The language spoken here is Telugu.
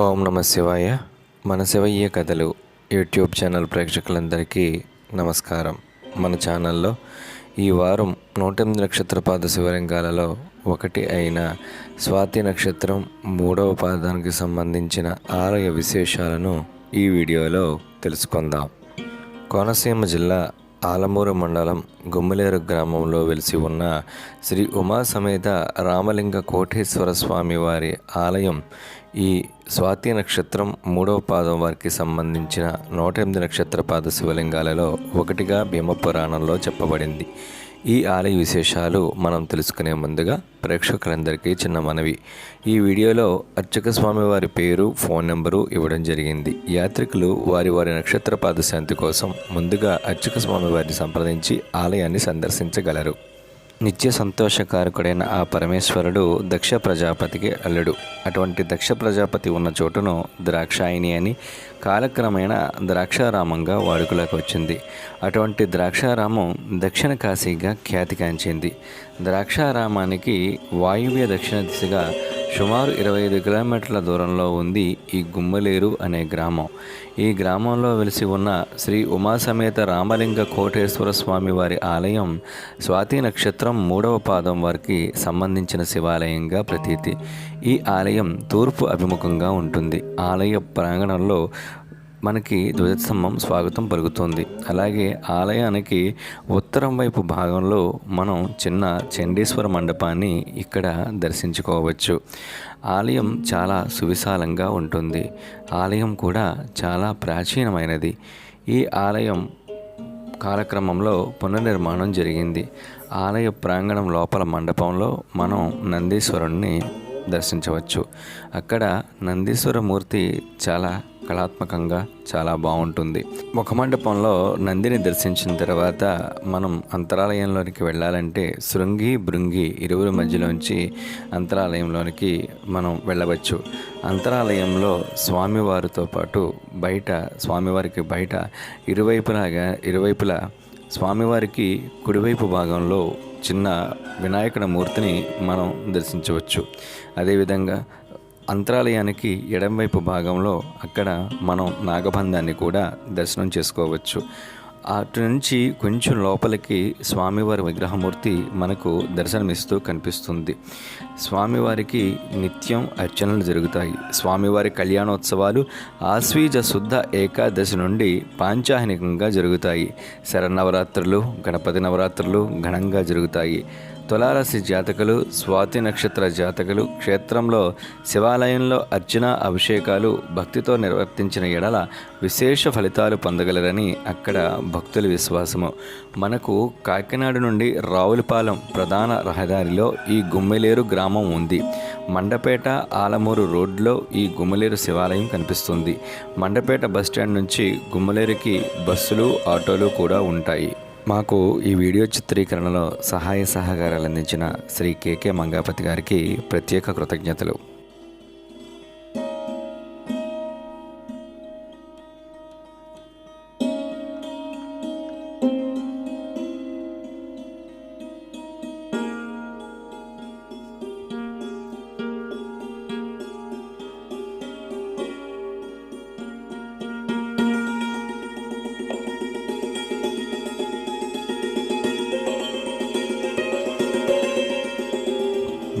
నమ శివాయ. మన శివయ్య కథలు యూట్యూబ్ ఛానల్ ప్రేక్షకులందరికీ నమస్కారం. మన ఛానల్లో ఈ వారం నూట ఎనిమిది నక్షత్ర పాద శివలింగాలలో ఒకటి అయిన స్వాతి నక్షత్రం మూడవ పాదానికి సంబంధించిన ఆలయ విశేషాలను ఈ వీడియోలో తెలుసుకుందాం. కోనసీమ జిల్లా ఆలమూరు మండలం గుమ్మలేరు గ్రామంలో వెలిసి ఉన్న శ్రీ ఉమా సమేత రామలింగ కోటేశ్వర స్వామి వారి ఆలయం ఈ స్వాతి నక్షత్రం మూడవ పాదం వారికి సంబంధించిన నూట ఎనిమిది నక్షత్ర పాద శివలింగాలలో ఒకటిగా భీమపురాణంలో చెప్పబడింది. ఈ ఆలయ విశేషాలు మనం తెలుసుకునే ముందుగా ప్రేక్షకులందరికీ చిన్న మనవి. ఈ వీడియోలో అర్చక స్వామి వారి పేరు ఫోన్ నెంబరు ఇవ్వడం జరిగింది. యాత్రికులు వారి వారి నక్షత్ర పాదశాంతి కోసం ముందుగా అర్చక స్వామి వారిని సంప్రదించి ఆలయాన్ని సందర్శించగలరు. నిత్య సంతోషకారకుడైన ఆ పరమేశ్వరుడు దక్ష ప్రజాపతికి అల్లుడు. అటువంటి దక్ష ప్రజాపతి ఉన్న చోటును ద్రాక్షాయిని అని కాలక్రమేణా ద్రాక్షారామంగా వాడుకలోకి వచ్చింది. అటువంటి ద్రాక్షారామం దక్షిణ కాశీగా ఖ్యాతిగాంచింది ద్రాక్షారామానికి వాయువ్య దక్షిణ దిశగా సుమారు ఇరవై ఐదు కిలోమీటర్ల దూరంలో ఉంది ఈ గుమ్మలేరు అనే గ్రామం. ఈ గ్రామంలో వెలిసి ఉన్న శ్రీ ఉమాసమేత రామలింగ కోటేశ్వర స్వామి వారి ఆలయం స్వాతి నక్షత్రం మూడవ పాదం వారికి సంబంధించిన శివాలయంగా ప్రతీతి. ఈ ఆలయం తూర్పు అభిముఖంగా ఉంటుంది. ఆలయ ప్రాంగణంలో మనకి ధ్వజస్తంభం స్వాగతం పలుకుతుంది. అలాగే ఆలయానికి ఉత్తరం వైపు భాగంలో మనం చిన్న చండీశ్వర మండపాన్ని ఇక్కడ దర్శించుకోవచ్చు. ఆలయం చాలా సువిశాలంగా ఉంటుంది. ఆలయం కూడా చాలా ప్రాచీనమైనది. ఈ ఆలయం కాలక్రమంలో పునర్నిర్మాణం జరిగింది. ఆలయ ప్రాంగణం లోపల మండపంలో మనం నందీశ్వరుణ్ణి దర్శించవచ్చు. అక్కడ నందీశ్వరమూర్తి చాలా కళాత్మకంగా చాలా బాగుంటుంది. ఒక మండపంలో నందిని దర్శించిన తర్వాత మనం అంతరాలయంలోనికి వెళ్ళాలంటే శృంగి భృంగి ఇరువురి మధ్యలోంచి అంతరాలయంలోనికి మనం వెళ్ళవచ్చు. అంతరాలయంలో స్వామివారితో పాటు బయట స్వామివారికి బయట ఇరువైపులాగా ఇరువైపులా స్వామివారికి కుడివైపు భాగంలో చిన్న వినాయకుడి మూర్తిని మనం దర్శించవచ్చు. అదేవిధంగా అంతరాలయానికి ఎడంవైపు భాగంలో అక్కడ మనం నాగబంధాన్ని కూడా దర్శనం చేసుకోవచ్చు. అటు నుంచి కొంచెం లోపలికి స్వామివారి విగ్రహమూర్తి మనకు దర్శనమిస్తూ కనిపిస్తుంది. స్వామివారికి నిత్యం అర్చనలు జరుగుతాయి. స్వామివారి కళ్యాణోత్సవాలు ఆశ్వీజ శుద్ధ ఏకాదశి నుండి పాంచాహనికంగా జరుగుతాయి. శరన్నవరాత్రులు గణపతి నవరాత్రులు ఘనంగా జరుగుతాయి. తులారాశి జాతకులు స్వాతి నక్షత్ర జాతకులు క్షేత్రంలో శివాలయంలో అర్చన అభిషేకాలు భక్తితో నిర్వర్తించిన ఎడల విశేష ఫలితాలు పొందగలరని అక్కడ భక్తుల విశ్వాసము. మనకు కాకినాడ నుండి రావులపాలెం ప్రధాన రహదారిలో ఈ గుమ్మిలేరు గ్రామం ఉంది. మండపేట ఆలమూరు రోడ్లో ఈ గుమ్మలేరు శివాలయం కనిపిస్తుంది. మండపేట బస్టాండ్ నుంచి గుమ్మలేరుకి బస్సులు ఆటోలు కూడా ఉంటాయి. మాకు ఈ వీడియో చిత్రీకరణలో సహాయ సహకారాలు అందించిన శ్రీ కేకే మంగాపతి గారికి ప్రత్యేక కృతజ్ఞతలు.